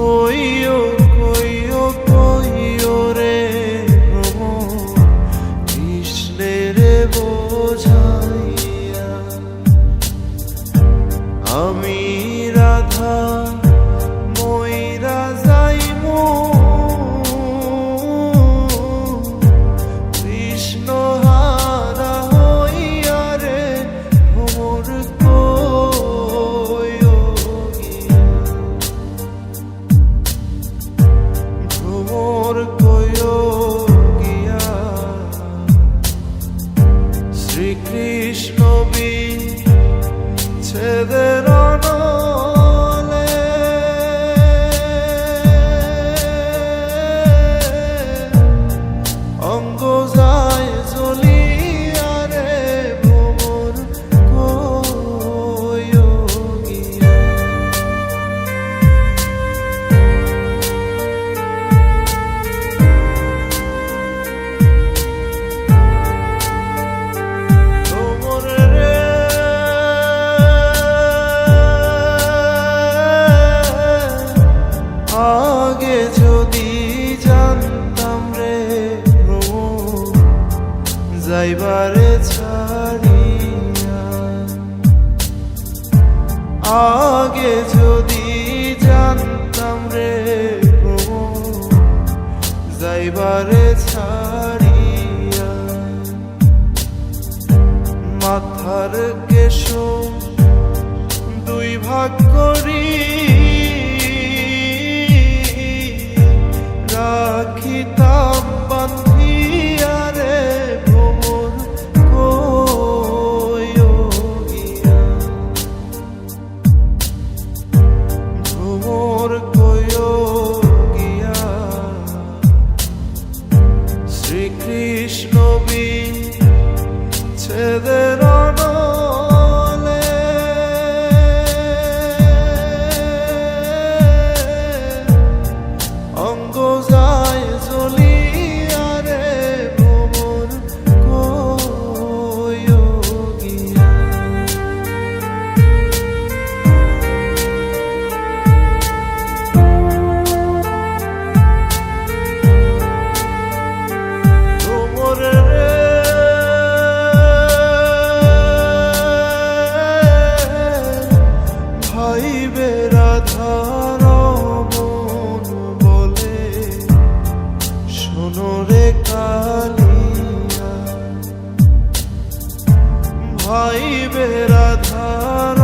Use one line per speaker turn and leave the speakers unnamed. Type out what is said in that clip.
ওই যাইবারে ছাড়িয়া। আগে যদি জানতাম রে যাইবারে ছাড়িয়া। মাথার কেশ দুই ভাগ করিয়া কৃষ্ণ বিন ছেদের অনন্ত ভাইবে রাধা